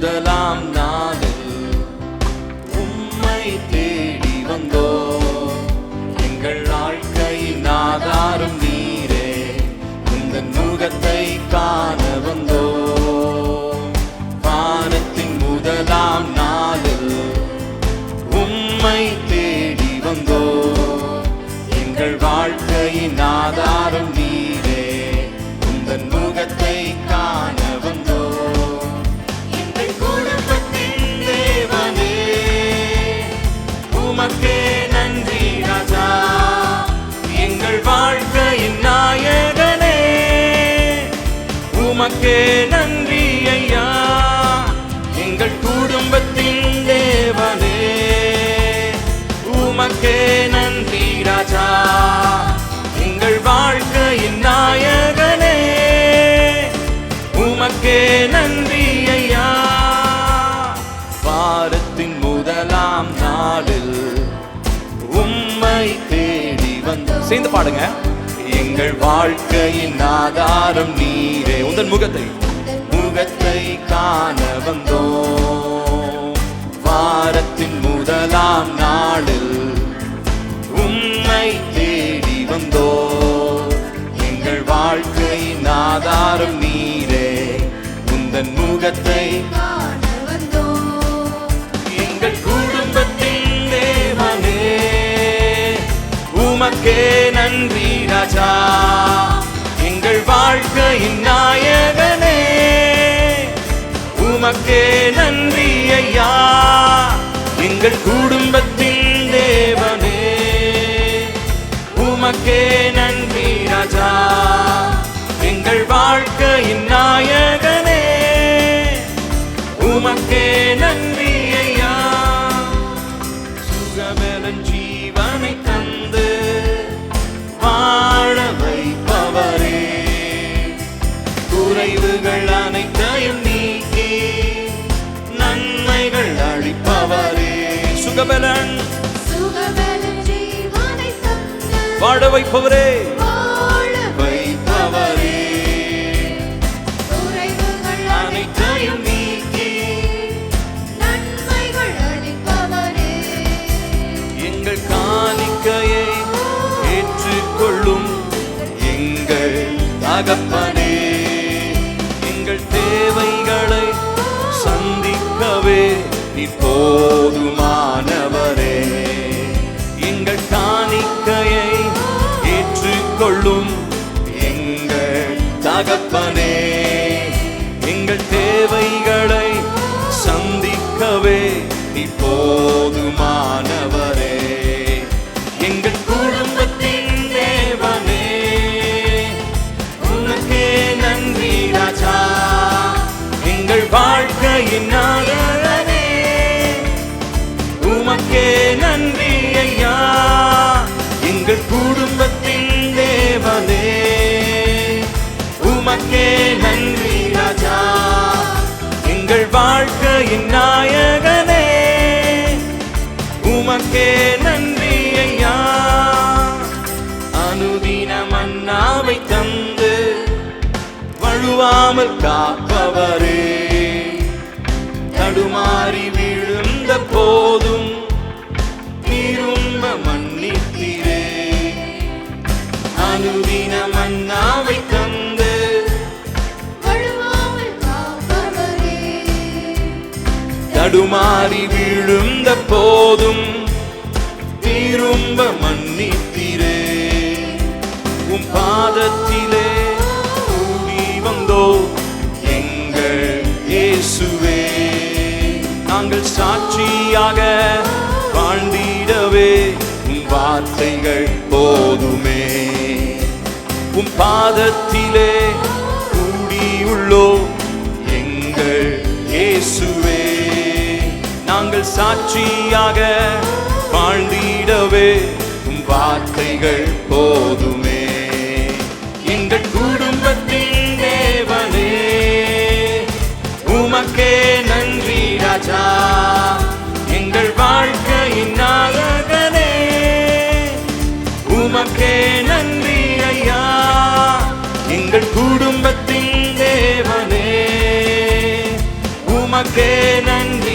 வாரத்தின் முதலாம் உம்மை தே வாழ்க்கையின் நாயகனே. உமக்கே நன்றி உம்மை தேடி வந்து சேர்ந்து பாடுங்க. எங்கள் வாழ்க்கையின் ஆதாரம் நீரே. உந்தன் முகத்தை. முகத்தை காண வந்தோம். வாரத்தின் முதலாம் நாளில் உம்மை தேடி வந்தோ எங்கள் வாழ்க்கையின் ஆதாரம் நீரே. உந்தன் முகத்தை உமக்கே நன்றி ராஜா. எங்கள் வாழ்க்கையின் நாயகனே. உமக்கே நன்றி ஐயா. எங்கள் குடும்பத்தின் தேவனே. உமக்கே நன்றி ராஜா. எங்கள் வாழ்க்கையின் நாயகனே. உமக்கே நன்றி சுகபலன். வாழ வைப்பவரே. வாழ வாழ்க்கையின் நாயகனே. உமக்கே நன்றி ஐயா. அனுதின மன்னாவை தந்து வழுவாமல் காப்பவரே. தடுமாறி விழுந்த போதும் தடுமாறி விழுந்த போதும் திரும்ப மன்னித்திரே. உம் பாதத்திலே கூடி வந்தோ எங்கள் இயேசுவே. நாங்கள் சாட்சியாக வாழ்ந்திடவே உம் வார்த்தைகள் போதுமே. உம் பாதத்திலே சாட்சியாக வாழ்ந்திடவே உம் வார்த்தைகள் போதுமே. எங்கள் குடும்பத்தின் தேவனே உமக்கே நன்றி ராஜா. எங்கள் வாழ்க்கையின் நாயகனே உமக்கே நன்றி ஐயா. எங்கள் குடும்பத்தின் தேவனே உமக்கே நன்றி